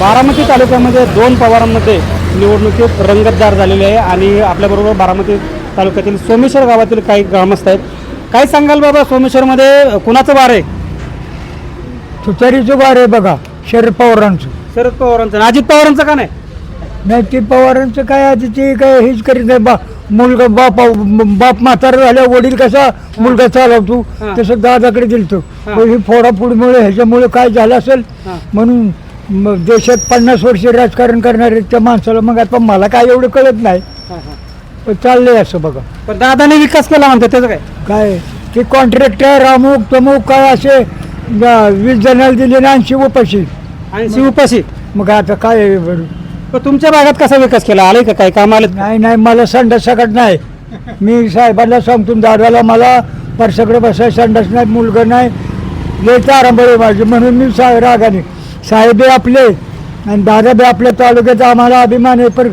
बारामती तालुक्यामध्ये दोन पवारांमध्ये निवडणुकीत रंगतदार झालेली आहे आणि आपल्याबरोबर बारामती तालुक्यातील सोमेश्वर गावातील काही ग्रामस्थ आहेत. काय सांगाल बाबा सोमेश्वरमध्ये? कुणाचं वार आहे? तुतारीचं वार आहे बघा शरद पवारांचं. शरद पवारांचं आणि अजित पवारांचं का नाही? नाही ते पवारांचं काय आधी ते काय हेच करीत नाही. बा मुलगा बाप बाप म्हातारा झाल्या वडील कसा मुलगा चालवतो. तसं दादाकडे दिलतो हा. ही फोडाफोडीमुळे ह्याच्यामुळे काय झालं असेल. म्हणून म- देशात पन्नास वर्ष राजकारण करणारे त्या माणसाला मग आता मला काय एवढं कळत नाही. पण चाललंय असं बघा. पण दादाने विकास केला म्हणतात त्याचं काय? काय? ते कॉन्ट्रॅक्टर अमुक तमुक काय असे वीस जणांना दिले ना ऐंशी उपाशी. ऐंशी उपाशी? मग आता काय आहे बरं? पण तुमच्या भागात कसा विकास केला? आलाय का काय काम आले नाही नाही मला संडास सकट नाही. मी साहेबांना सांगतो दादाला मला परसकडे बसाय संडास नाही मुलगा नाही. लय तारांबळे माझे म्हणून मी सा रागाने. साहेब आपले आणि दादा बी आपल्या तालुक्यात आम्हाला अभिमान आहे पण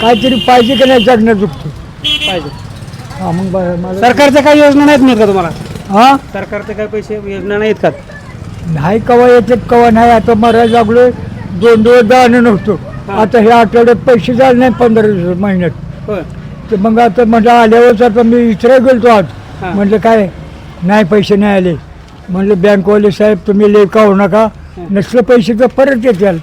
काहीतरी पाहिजे की नाही जगणं चुकतो पाहिजे. हा मग बरं, मला सरकारच्या काही योजना नाहीत मिळत का तुम्हाला? हा? सरकारचे काही पैसे योजना नाहीत का? नाही कवा येतात कवा नाही आता मरायला लागलोय दोन दिवस जाणं नव्हतं. हा. आता हे आठवड्यात पैसे झाले नाही पंधरा दिवस महिन्यात. होय. ते मग आता म्हटलं आल्यावरच आता मी इचरा गेलतो आज. हा. म्हटलं काय? नाही पैसे नाही आले. म्हटलं बँकवाले साहेब तुम्ही लेट होऊ नका. नसलं पैसे तर परत येतील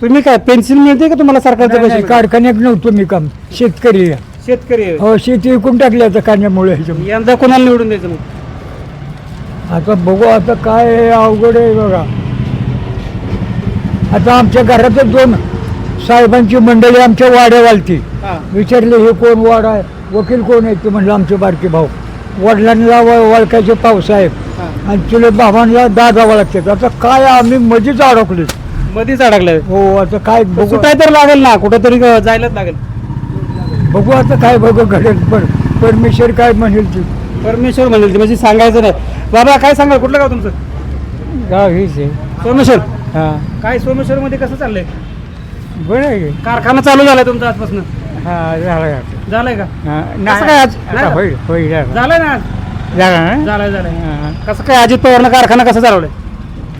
तुम्ही काय पेन्सिल मिळते का तुम्हाला सरकारचे पैसे? कारखान्यात नव्हतो मी काम शेतकरी आहे. शेतकरी आहे. हो शेती विकून टाकली आता कांद्यामुळे ह्याच्यामुळे. यंदा कोणाला निवडून द्यायचं मग आता बघू आता काय आहे, अवघड आहे बघा आता आमच्या घरातच दोन साहेबांची मंडळी आमच्या वाड्यावालती हा. विचारले हे कोण वाड आहे वकील कोण आहे ते म्हणलं आमचे बारके भाऊ वडिलांना वळखायचे पावसाहेब हा. आणि चुलत भावांना दादा वळखतात आता काय आम्ही मध्येच अडकले मध्येच अडकलंय. हो आता काय बघू. सुटाय तर लागेल ना कुठंतरी जायलाच लागेल. बघू आता काय बघू घडेल. पण परमेश्वर काय म्हणेल ते? परमेश्वर म्हणेल ते म्हणजे सांगायचं नाही. बाबा काय सांगाल? कुठलं गाव तुमचं? गाव हेच आहे. सोमेश्वर. हा. काय सोमेश्वर मध्ये कसं चाललंय? बरं आहे. कारखाना चालू झालाय तुमचा आजपासून. हा झालं. झालंय का? नाही काय आज? आता नाही. होईल होईल. झालं. झालंय ना आज? झालं ना? झालंय झालंय हा. कसं काय अजित पवारनं कारखाना कसं चालवलाय?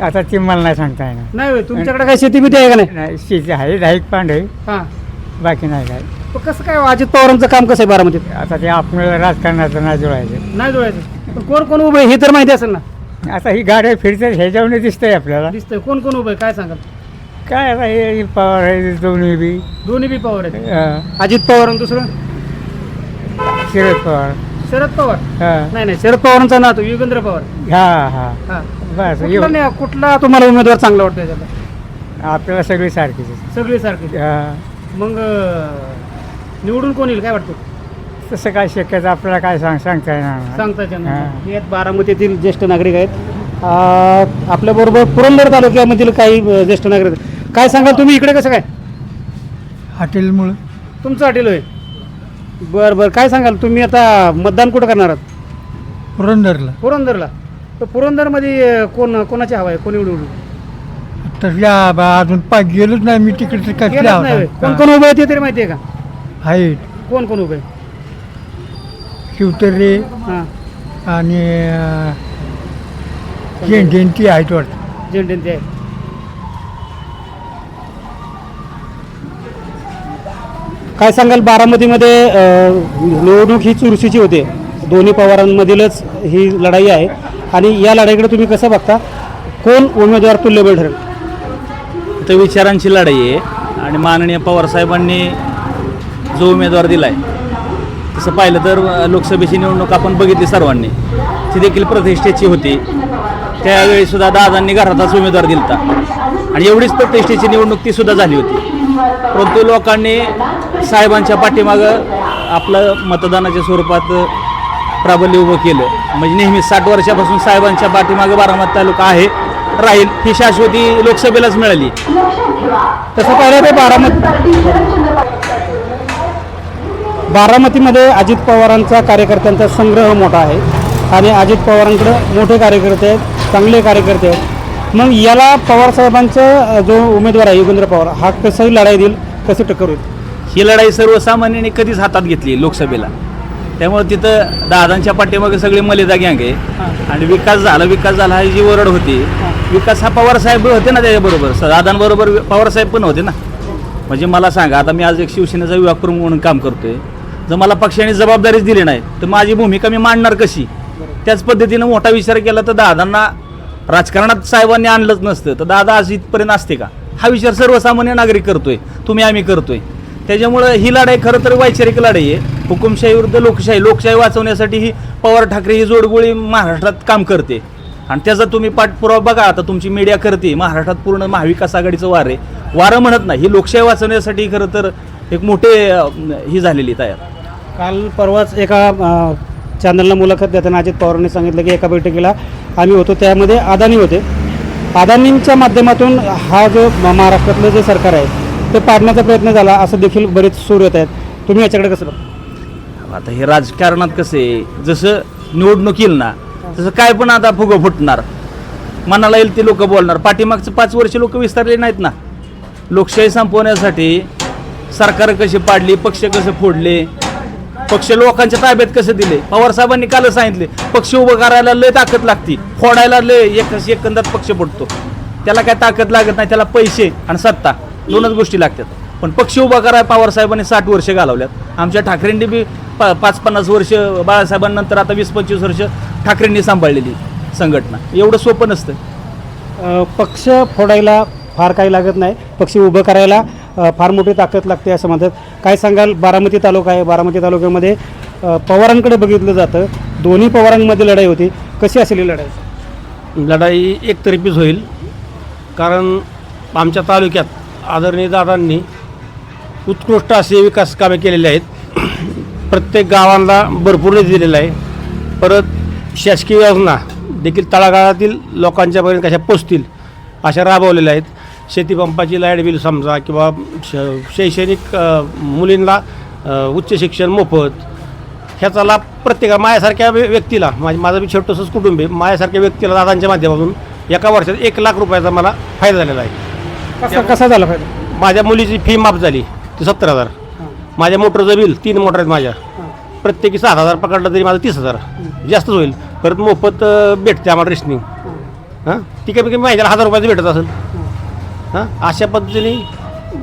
आता ते मला नाही सांगता येणार. नाही होय, तुमच्याकडे काय शेती बिती आहे का नाही? नाही शेती आहे आहे हा. बाकी नाही काय. पण कसं काय अजित पवारांचं काम कसं आहे बारामतीत? आता ते आपल्याला राजकारणाचं नाही जुळायचं. नाही जोडायचं पण कोण कोण उभं आहे हे तर माहिती असेल ना. आता ही गाड्या फिरतात ह्याच्यावर दिसतंय आपल्याला. दिसतंय. कोण कोण उभं आहे? काय सांगाल? काय आता हे पवार आहे दोन्ही बी. दोन्ही बी पवार आहेत. अं, अजित पवार आणि दुसरं? शरद पवार. शरद पवार? हा. नाही नाही शरद पवारांचा नातू युगेंद्र पवार. हा हा. हा. बस कुठला एवढं. नाही कुठला तुम्हाला उमेदवार चांगला वाटतो याच्यात आपल्याला सगळी सारखीच आहे. सगळी सारखी. हा. मग अं, निवडून कोण येईल? काय वाटतं? तसं काय शक्यता आपल्याला काय सांग सांगता येणार. सांगता येत नाही. हा. हे आहेत बारामतीतील ज्येष्ठ नागरिक आहेत. अं, आपल्याबरोबर पुरंदर तालुक्यामधील काही अं, ज्येष्ठ नागरिक आहेत. काय सांगाल तुम्ही? इकडे कसं काय? हॉटेलमुळं. तुमचं हॉटेल होय? बरं बरं. काय सांगाल? तुम्ही आता मतदान कुठं करणार आहात? पुरंदरला. पुरंदरला. तर पुरंदरमध्ये अं, कोण कोणाची हवा आहे? कोण निवडून तर या बा अजून पा गेलोच नाही मी तिकडे गेलंच नाही होय. कोण कोण उभे आहे ते तरी माहिती आहे का? आहे कोण कोण उभे? आहे शिवतरे हां. आणि जयंती आहेत वाटतं. झेंडे ते आहे काय सांगाल बारामतीमध्ये निवडणूक ही चुरशीची होते. दोन्ही पवारांमधीलच ही लढाई आहे. आणि या लढाईकडे तुम्ही कसं बघता? कोण उमेदवार तुल्यबळ ठरेल? तर विचारांची लढाई आहे. आणि माननीय पवारसाहेबांनी जो उमेदवार दिला आहे तसं पाहिलं तर लोकसभेची निवडणूक आपण बघितली सर्वांनी. ती देखील प्रतिष्ठेची होती. त्यावेळीसुद्धा दादांनी घरातच उमेदवार दिला आणि एवढीच प्रतिष्ठेची निवडणूक ती सुद्धा झाली होती. परंतु लोकांनी साहेबांच्या पाठीमागं आपलं मतदानाच्या स्वरूपात प्राबल्य उभं केलं. म्हणजे नेहमी साठ वर्षापासून साहेबांच्या पाठीमागं बारामती तालुका आहे राहील ही शाश्वती लोकसभेलाच मिळाली. तसं पाहिलं तर बारामती बारामतीमध्ये अजित पवारांचा कार्यकर्त्यांचा संग्रह मोठा आहे आणि अजित पवारांकडे मोठे कार्यकर्ते आहेत चांगले कार्यकर्ते आहेत. मग याला पवारसाहेबांचा जो उमेदवार आहे योगेंद्र पवार हा कसंही लढाई देईल कसं टक्कर होईल? ही लढाई सर्वसामान्यांनी कधीच हातात घेतली लोकसभेला. त्यामुळे तिथं दादांच्या पाठीमागे सगळी मलिदा गँग आहे. आणि विकास झाला विकास झाला ही जी ओरड होती विकास हा पवार साहेब होते ना त्याच्याबरोबर. दादांबरोबर पवार साहेब पण होते ना. म्हणजे मला सांगा आता मी आज एक शिवसेनेचा विभाग प्रमुख म्हणून काम करतोय. जर मला पक्षाने जबाबदारीच दिली नाही तर माझी भूमिका मी मांडणार कशी? त्याच पद्धतीनं मोठा विचार केला तर दादांना राजकारणात साहेबांनी आणलंच नसतं. तर दादा आज इथपर्यंत असते का? हा विचार सर्वसामान्य नागरिक करतोय. तुम्ही आम्ही करतोय. त्याच्यामुळं ही लढाई खरं तर वैचारिक लढाई आहे. हुकुमशाही विरुद्ध लोकशाही. लोकशाही वाचवण्यासाठी ही पवार ठाकरे ही जोडगोळी महाराष्ट्रात काम करते. आणि त्याचा तुम्ही पाठपुरावा बघा आता तुमची मीडिया करते. महाराष्ट्रात पूर्ण महाविकास आघाडीचं वार आहे. वारं म्हणत नाही. ही लोकशाही वाचवण्यासाठी खरं तर एक मोठे ही झालेली तयार. काल परवाच एका चॅनलला मुलाखत देताना अजित पवारांनी सांगितलं की एका बैठकीला आम्ही होतो. त्यामध्ये अदानी होते. अदानींच्या माध्यमातून हा जो म- महाराष्ट्रातलं जे सरकार आहे ते पाडण्याचा प्रयत्न झाला असं देखील बरेच सूर येत आहेत. तुम्ही याच्याकडे कसं बघता? आता हे राजकारणात कसं आहे जसं निवडणूक येईल ना तसं काय पण आता फुगं फुटणार. मनाला येईल ते लोक बोलणार. पाठीमागचं पाच वर्ष लोक विस्तारले नाहीत ना. लोकशाही संपवण्यासाठी सरकार कशी पाडली पक्ष कसं फोडले पक्ष लोकांच्या ताब्यात कसं दिले? पवार साहेबांनी कालच सांगितले पक्ष उभं करायला लय ताकद लागती. फोडायला लय एक एकंदर पक्ष फुटतो त्याला काय ताकद लागत नाही त्याला पैसे आणि सत्ता. दोनच गोष्टी लागतात. पण पक्ष उभा करायला पवार साहेबांनी साठ वर्ष घालवल्यात. आमच्या ठाकरेंनी बी पा पाच पन्नास वर्ष बाळासाहेबांनंतर आता वीस पंचवीस वर्ष ठाकरेंनी सांभाळलेली संघटना. एवढं सोपं नसतं. पक्ष फोडायला फार काही लागत नाही. पक्ष उभं करायला फार मोठी ताकद लागते असं म्हणतात. काय सांगाल? बारामती तालुका आहे. बारामती तालुक्यामध्ये पवारांकडे बघितलं जातं. दोन्ही पवारांमध्ये लढाई होती. कशी असेल ही लढाई? लढाई एकतर्फीच होईल. कारण आमच्या तालुक्यात आदरणीय दादांनी उत्कृष्ट असे विकास कामे केलेले आहेत. प्रत्येक गावांना भरपूर निधी दिलेला आहे. परत शासकीय योजना देखील तळागाळातील लोकांच्यापर्यंत कशा पोचतील अशा राबवलेल्या आहेत. शेतीपंपाची लाइट बिल समजा किंवा श शैक्षणिक मुलींना उच्च शिक्षण मोफत ह्याचा लाभ प्रत्येका माझ्यासारख्या व्य- व्यक्तीला माझ माझं मी छोटंसंच कुटुंब आहे. माझ्यासारख्या व्यक्तीला दादांच्या माध्यमातून एका वर्षात एक लाख रुपयाचा मला फायदा झालेला आहे. कसा कसा झाला फायदा? माझ्या मुलीची फी माफ झाली ती सत्तर हजार. माझ्या मोटरचं बिल तीन मोटर आहेत माझ्या. प्रत्येकी सात हजार पकडलं तरी माझं तीस हजार. जास्तच होईल. परत मोफत अं, भेटते आम्हाला रेशनिंग. हां. ती कमी कमी महिन्याला हजार रुपयाचं भेटत असेल. हां. अशा पद्धतीने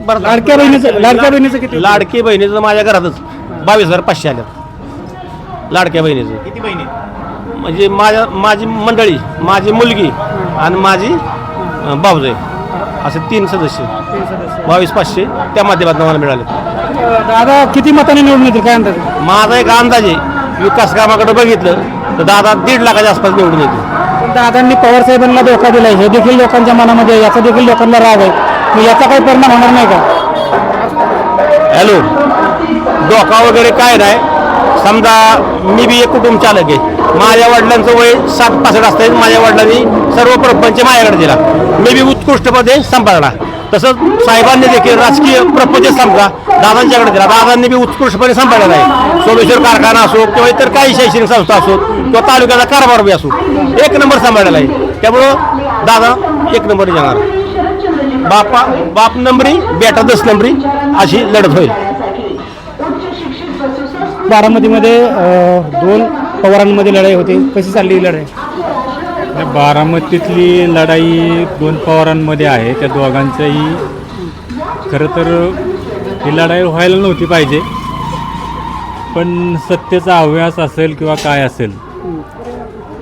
बरं लाडक्या बहिणीचं लाडक्या बहिणीचं किती लाडकी बहिणीचं माझ्या घरातच बावीस हजार पाचशे आल्यात. लाडक्या बहिणीचं. किती महिने म्हणजे माझ्या माझी मंडळी माझी मुलगी आणि माझी अं, भाऊजाई असे तीन सदस्य. बावीस पाचशे त्या माध्यमातून मला मिळाले. दादा किती मताने निवडून येतील? काय अंदाज माझा एक अंदाजे विकास कामाकडे बघितलं तर दादा दीड लाखाच्या आसपास निवडून येते पण दादांनी पवार साहेबांना धोका दिलाय. हे देखील लोकांच्या मनामध्ये आहे, याचा देखील लोकांना राग आहे. मग याचा काही परिणाम होणार नाही का? हॅलो धोका वगैरे काय नाही. समजा मी बी एक कुटुंब चालक आहे. माझ्या वडिलांचं वय सात पासष्ट असतं माझ्या वडिलांनी सर्व प्रपंच माझ्याकडे दिला. मी बी उत्कृष्टपणे सांभाळला. तसंच साहेबांनी देखील राजकीय प्रपंच समजा दादांच्याकडे दिला. दादांनी बी उत्कृष्टपणे सांभाळलेला आहे. सोमेश्वर कारखाना असो किंवा इतर काही शैक्षणिक संस्था असो किंवा तालुक्याचा कारभार बी असो एक नंबर सांभाळलेला आहे. त्यामुळं दादा एक नंबर येणार. बापा बाप नंबरी बेटा दस नंबरी अशी लढत होईल. बारामतीमध्ये दोन पवारांमध्ये लढाई होती. कशी चालली ही लढाई? नाही, बारामतीतली लढाई दोन पवारांमध्ये आहे. त्या दोघांचंही खरं तर ही लढाई व्हायला नव्हती पाहिजे. पण सत्तेचा हव्यास असेल किंवा काय असेल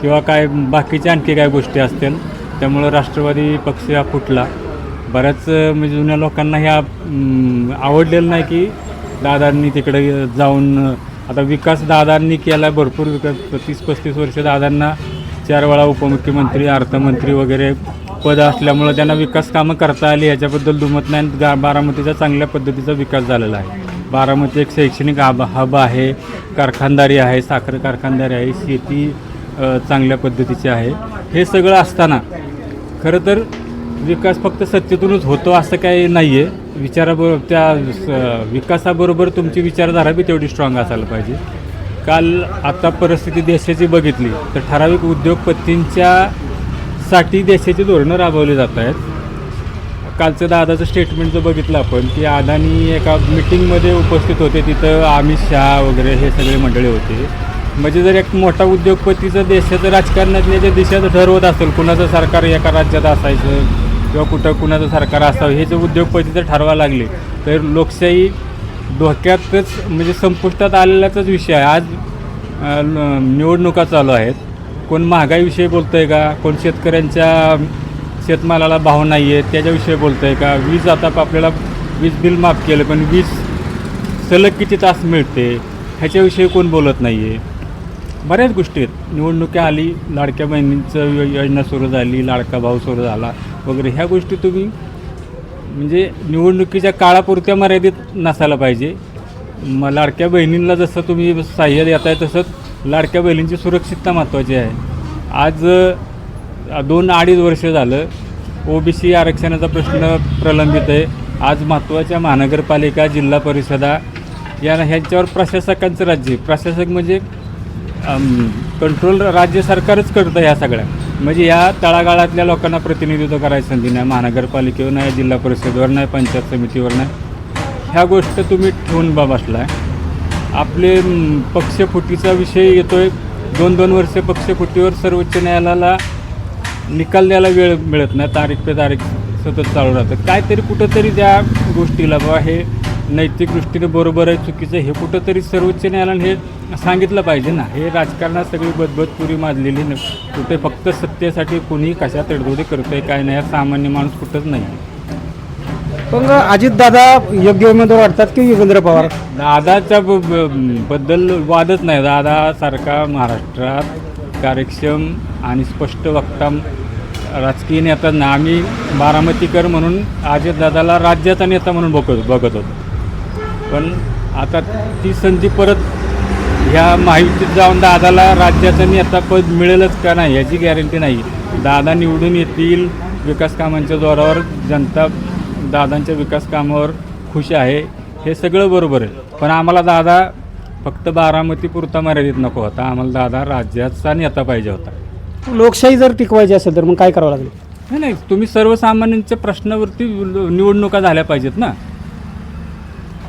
किंवा काय बाकीच्या आणखी काय गोष्टी असतील त्यामुळं राष्ट्रवादी पक्ष हा फुटला. बऱ्याच म्हणजे जुन्या लोकांना ह्या आवडलेलं नाही की दादांनी तिकडे जाऊन आता विकास दादांनी केला भरपूर विकास तीस पस्तीस वर्ष दादांना चार वेळा उपमुख्यमंत्री अर्थमंत्री वगैरे पद असल्यामुळं त्यांना विकास कामं करता आली. याच्याबद्दल दुमत नाही गा बारामतीचा चांगल्या पद्धतीचा विकास झालेला आहे. बारामती एक शैक्षणिक हब हब आहे कारखानदारी आहे साखर कारखानदारी आहे शेती चांगल्या पद्धतीची आहे. हे सगळं असताना खरं तर विकास फक्त सत्तेतूनच होतो असं काही नाही आहे विचाराबरोबर त्या स- विकासाबरोबर तुमची विचारधारा बी तेवढी स्ट्रॉंग असायला पाहिजे. काल आता परिस्थिती देशाची बघितली तर ठराविक उद्योगपतींच्या साठी देशाची धोरणं राबवली जात आहेत. कालचं दादाचं स्टेटमेंट जर बघितलं आपण की अदानी एका मिटिंगमध्ये उपस्थित होते तिथं अमित शहा वगैरे हे सगळे मंडळी होते. म्हणजे जर एक मोठा उद्योगपतीचं देशाचं राजकारणातल्या दिशेचं ठरवत असेल कुणाचं सरकार एका राज्यात असायचं किंवा कुठं कुणाचं सरकार असावं हे जर उद्योगपती जर ठरवायला लागले तर लोकशाही धोक्यातच म्हणजे संपुष्टात आलेलाच विषय आहे. आज निवडणुका चालू आहेत. कोण महागाईविषयी बोलतं आहे का? कोण शेतकऱ्यांच्या शेतमालाला भाव नाही आहे त्याच्याविषयी बोलतं आहे का? वीज आता आपल्याला वीज बिल माफ केलं पण वीज सलग किती तास मिळते? ह्याच्याविषयी कोण बोलत नाही आहे बऱ्याच गोष्टी आहेत. निवडणुकी आली लाडक्या बहिणींचं यो- योजना सुरू झाली लाडका भाऊ सुरू झाला वगैरे. ह्या गोष्टी तुम्ही म्हणजे निवडणुकीच्या काळापुरत्या मर्यादित नसायला पाहिजे. म लाडक्या बहिणींना जसं तुम्ही सहाय्य देत आहे तसंच लाडक्या बहिणींची सुरक्षितता महत्त्वाची आहे. आज दोन अडीच वर्ष झालं ओबीसी आरक्षणाचा प्रश्न प्रलंबित आहे. आज महत्त्वाच्या महानगरपालिका जिल्हा परिषदा या ह्यांच्यावर प्रशासकांचं राज्य प्रशासक म्हणजे कंट्रोल राज्य सरकारच करतं ह्या सगळ्या. म्हणजे या तळागाळातल्या लोकांना प्रतिनिधित्व करायची संधी नाही. महानगरपालिकेवर नाही जिल्हा परिषदेवर नाही पंचायत समितीवर नाही. ह्या गोष्ट तुम्ही ठेवून बा बसलाय. आपले पक्षफुटीचा विषय येतोय. दोन दोन वर्ष पक्षफुटीवर सर्वोच्च न्यायालयाला निकाल द्यायला वेळ मिळत नाही. तारीख पे तारीख सतत चालू राहतं. काहीतरी कुठंतरी त्या गोष्टीला बाबा हे नैतिक दृष्टीने बरोबर आहे चुकीचं हे कुठंतरी सर्वोच्च न्यायालयाने हे सांगितलं पाहिजे ना. हे राजकारणात सगळी बदबदपुरी माजलेली न कुठे फक्त सत्तेसाठी कुणी कशा तडजोडी करतोय काय नाही सामान्य माणूस कुठंच नाही. पण अजितदादा योग्य उमेदवार वाटतात की योगेंद्र पवार? दादाच्या बद्दल वादच नाही. दादासारखा महाराष्ट्रात कार्यक्षम आणि स्पष्ट वक्ता राजकीय नेता ना. आम्ही बारामतीकर म्हणून अजितदादाला राज्याचा नेता म्हणून बघत बघत होतो. पण आता ती संधी परत ह्या महायुतीत जाऊन दादाला राज्याचं नेतापद मिळेलच का नाही याची गॅरंटी नाही. दादा निवडून येतील विकास कामांच्या जोरावर जनता दादांच्या विकास कामावर खुश आहे हे सगळं बरोबर आहे. पण आम्हाला दादा फक्त बारामती पुरता मर्यादित नको होता. आम्हाला दादा राज्याचा नेता पाहिजे होता. लोकशाही जर टिकवायची असेल तर मग काय करावं लागेल? नाही नाही तुम्ही सर्वसामान्यांच्या प्रश्नावरती निवडणुका झाल्या पाहिजेत ना.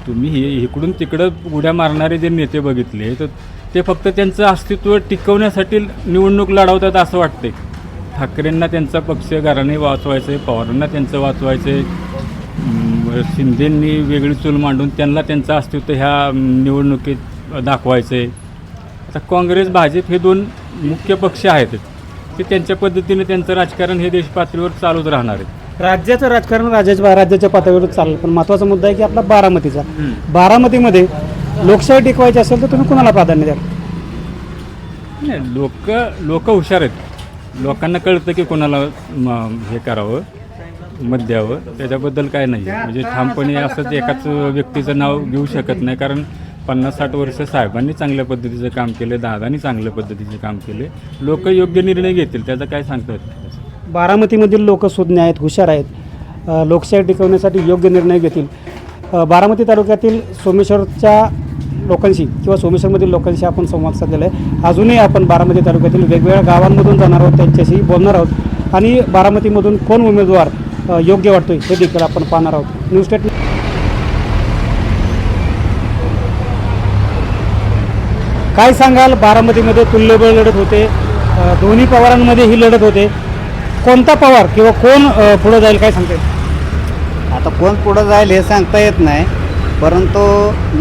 तुम्ही हे इकडून तिकडं उड्या मारणारे जे नेते बघितले तर ते फक्त त्यांचं अस्तित्व टिकवण्यासाठी निवडणूक लढवतात असं वाटते ठाकरेंना त्यांचा पक्ष घराने वाचवायचं आहे पवारांना त्यांचं वाचवायचं आहे शिंदेंनी वेगळी चूल मांडून त्यांना त्यांचं अस्तित्व ह्या निवडणुकीत दाखवायचं आहे आता काँग्रेस भाजप हे दोन मुख्य पक्ष आहेत. ते त्यांच्या पद्धतीने त्यांचं राजकारण हे देशपातळीवर चालूच राहणार आहे. राज्याचं राजकारण राज्याच्या राज्याच्या पातळीवर चाललं. पण महत्त्वाचा मुद्दा आहे की आपला बारामतीचा. बारामतीमध्ये लोकशाही टिकवायची असेल तर तुम्ही कुणाला प्राधान्य द्याल? नाही लोक लोक हुशार आहेत. लोकांना कळतं की कोणाला म, हे करावं मत द्यावं त्याच्याबद्दल काय नाही. म्हणजे ठामपणे असंच एकाच व्यक्तीचं नाव घेऊ शकत नाही. कारण पन्नास साठ वर्ष साहेबांनी चांगल्या पद्धतीचं काम केलं दादानी चांगल्या पद्धतीचे काम केले. लोक योग्य निर्णय घेतील त्याचं काय सांगता येत नाही. बारामतीमधील लोक सुज्ञ आहेत हुशार आहेत. लोकशाही टिकवण्यासाठी योग्य निर्णय घेतील. बारामती तालुक्यातील सोमेश्वरच्या लोकांशी किंवा सोमेश्वरमधील लोकांशी आपण संवाद साधलेला आहे. अजूनही आपण बारामती तालुक्यातील वेगवेगळ्या गावांमधून जाणार आहोत त्यांच्याशी बोलणार आहोत. आणि बारामतीमधून कोण उमेदवार योग्य वाटतो हे देखील आपण पाहणार आहोत. न्यूज स्टेट काय सांगाल? बारामतीमध्ये तुल्यबळ लढत होते. दोन्ही पवारांमध्ये ही लढत होते. कोणता पवार किंवा कोण पुढं जाईल काय सांगते आता कोण पुढं जाईल हे सांगता येत नाही परंतु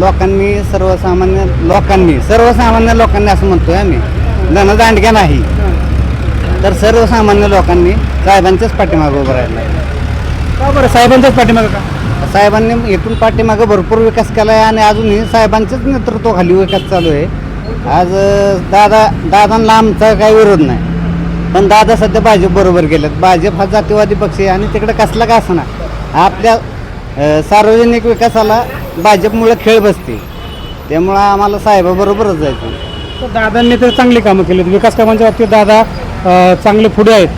लोकांनी सर्वसामान्य लोकांनी सर्वसामान्य लोकांनी असं म्हणतोय आम्ही. धनदांडक्या नाही. तर सर्वसामान्य लोकांनी साहेबांच्याच पाठीमागं उभं राहिलं. का बरं? साहेबांच्याच पाठीमागं का? साहेबांनी इथून पाठीमागं भरपूर विकास केला आहे आणि अजूनही साहेबांच्याच नेतृत्वाखाली विकास चालू आहे. आज दादा दादांना आमचा काही विरोध नाही. पण दादा सध्या भाजप बरोबर गेलेत. भाजप हा जातीवादी पक्ष आहे आणि तिकडे कसला का असणार आपल्या सार्वजनिक विकासाला भाजपमुळे खेळ बसते. त्यामुळं आम्हाला साहेबाबरोबरच जायचं. तर दादांनी तर चांगली कामं केली विकास कामांच्या बाबतीत दादा चांगले पुढे आहेत.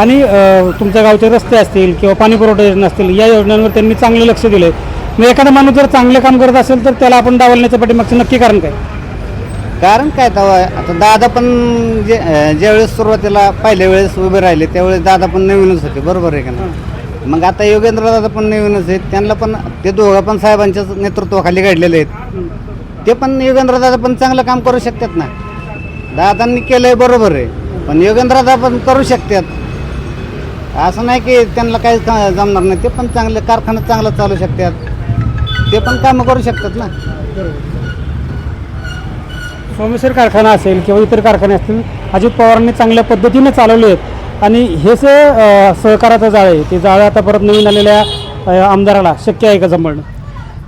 आणि तुमच्या गावचे रस्ते असतील किंवा पाणी पुरवठा योजना असतील या योजनांवर त्यांनी चांगले लक्ष दिले. मग एखादा माणूस जर चांगले काम करत असेल तर त्याला आपण डावलण्याच्या पाठीमागचं नक्की कारण काय? कारण काय तेव्हा आता दादा पण जे ज्यावेळेस सुरुवातीला पहिल्या वेळेस उभे राहिले त्यावेळेस दादा पण नवीनच होते बरोबर आहे का नाही? मग आता योगेंद्र दादा पण नवीनच आहेत त्यांना पण ते दोघं पण साहेबांच्याच नेतृत्वाखाली घडलेले आहेत. ते पण योगेंद्र दादा पण चांगलं काम करू शकतात ना. दादांनी केलंय बरोबर आहे पण योगेंद्र दादा पण करू शकतात. असं नाही की त्यांना काही जमणार नाही ते पण चांगले कारखाना चांगला चालू शकतात. ते पण कामं करू शकतात ना. सोमेश्वर कारखाना असेल किंवा इतर कारखाने असतील अजित पवारांनी चांगल्या पद्धतीने चालवले आहेत. आणि हे जे सहकाराचं जाळं आहे ते जाळं आता परत नवीन आलेल्या आमदाराला शक्य आहे का जमवणं?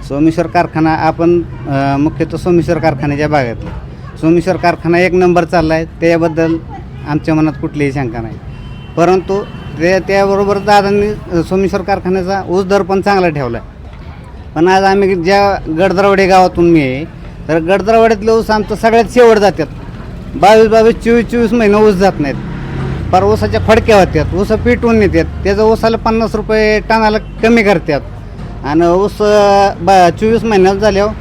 सोमेश्वर कारखाना आपण मुख्यतः सोमेश्वर कारखान्याच्या भागातला. सोमेश्वर कारखाना एक नंबर चालला आहे त्याबद्दल आमच्या मनात कुठलीही शंका नाही. परंतु ते त्याबरोबर दादांनी सोमेश्वर कारखान्याचा ऊस दर पण चांगला ठेवला आहे पण आज आम्ही ज्या गडदरवडे गावातून मी आहे तर गडदरवाड्यातले ऊस आमचं सगळ्यात शेवट जातात बावीस बावीस चोवीस चोवीस महिने ऊस जात नाहीत. पर ऊसाच्या फडक्या होत्यात ऊस पिटवून नेतात. त्याचं ऊसाला पन्नास रुपये टनाला कमी करतात. आणि ऊस बा चोवीस महिन्यात झाल्यावर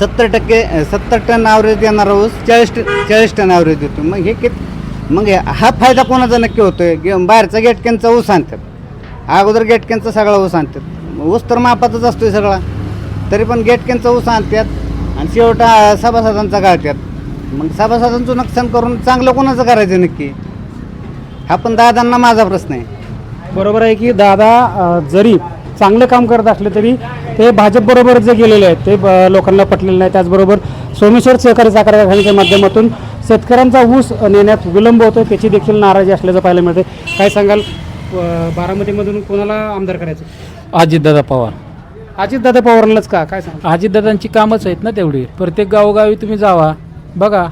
सत्तर टक्के सत्तर टन ॲव्हरेज देणारा ऊस चाळीस ट चाळीस टन ॲव्हरेज देतो. मग हे किती मग हा फायदा कोणाचा नक्की होतोय? की बाहेरचा गेटक्यांचा ऊस आणतात. अगोदर गेटक्यांचा सगळा ऊस आणतात. ऊस तर मापातच आहे सगळा. तरी पण गेटक्यांचा ऊस आणतात. आणि शेवट सभासदांचा गाळतात मग सभासदांचं नुकसान करून चांगलं कोणाचं करायचं नक्की? हा पण दादांना माझा प्रश्न आहे. बरोबर आहे की दादा अ, जरी चांगलं काम करत असले तरी ते भाजपबरोबर जे गेलेले आहेत ते ब- लोकांना पटलेलं नाही. त्याचबरोबर सोमेश्वर सहकारी साखर कारखान्याच्या माध्यमातून शेतकऱ्यांचा ऊस नेण्यात विलंब होतो त्याची देखील नाराजी असल्याचं पाहायला मिळते काय सांगाल? अ, बारामतीमधून कोणाला आमदार करायचं? अजितदादा पवार. अजितदादा पवारांनाच का? काय सांग अजितदादांची कामच आहेत ना तेवढी. प्रत्येक गावोगावी तुम्ही जावा. बघा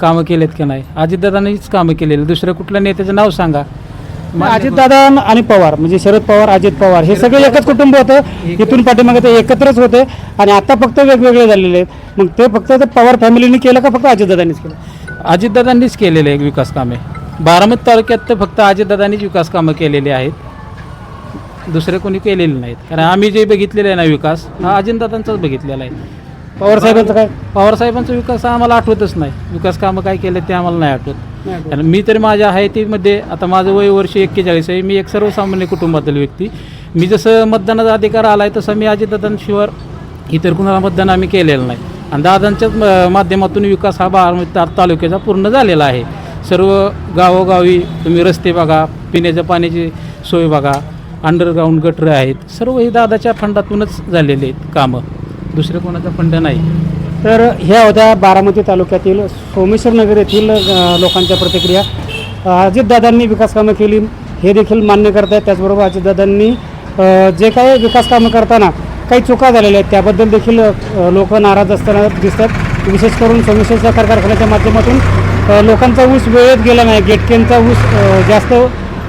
कामं केलेत की नाही. अजितदादांनीच कामं केलेली. दुसऱ्या कुठल्या नेत्याचं नाव सांगा. अजितदादा आणि पवार म्हणजे शरद पवार अजित पवार हे सगळे एकच कुटुंब होतं. इथून पाठीमागे ते एकत्रच होते. आणि आता फक्त वेगवेगळे झालेले आहेत. मग ते फक्त ते पवार फॅमिलीने केलं का फक्त अजितदादांनीच केलं? अजितदादांनीच केलेले विकास कामे. बारामती तालुक्यात तर फक्त अजितदादांनीच विकास कामं केलेली आहेत. दुसरे कोणी केलेले नाहीत. कारण आम्ही जे बघितलेले आहे ना विकास हा अजितदादांचाच बघितलेला आहे. पवार साहेबांचं काय? पवारसाहेबांचा विकास हा आम्हाला आठवतच नाही. विकास कामं काय केले ते आम्हाला नाही आठवत. कारण मी तरी माझ्या हयातीमध्ये आता माझं वय वर्ष एक्केचाळीस आहे मी एक सर्वसामान्य कुटुंबातील व्यक्ती. मी जसं मतदानाचा अधिकार आला आहे तसं मी अजितदादांशिवाय इतर कुणाला मतदान आम्ही केलेलं नाही. आणि दादांच्याच म- माध्यमातून विकास हा बारामती ता- तालुक्याचा पूर्ण झालेला आहे. सर्व गावोगावी तुम्ही रस्ते बघा पिण्याच्या पाण्याची सोय बघा अंडरग्राऊंड गटर आहेत. सर्व हे दादाच्या फंडातूनच झालेले आहेत कामं. दुसरे कोणाचा फंड नाही. तर ह्या होत्या बारामती तालुक्यातील सोमेश्वर नगर येथील लोकांच्या प्रतिक्रिया. अजितदादांनी विकास कामं केली. हे देखील मान्य करत आहेत त्याचबरोबर अजितदादांनी जे काही विकास कामं करताना काही चुका झालेल्या आहेत त्याबद्दल देखील लोक नाराज असताना दिसतात. विशेष करून सोमेश्वर सहकार कारखान्याच्या माध्यमातून लोकांचा ऊस वेळेत गेला नाही. गेटकेनचा ऊस जास्त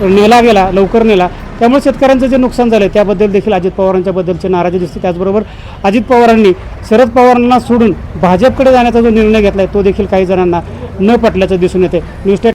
नेला गेला लवकर नेला. त्यामुळे शेतकऱ्यांचं जे नुकसान झालं त्याबद्दल देखील अजित पवारांच्या बद्दलची नाराजी दिसते. त्याचबरोबर अजित पवारांनी शरद पवारांना सोडून भाजपकडे जाण्याचा जो निर्णय घेतला आहे तो देखील काही जणांना न पटल्याचं दिसून येते न्यूज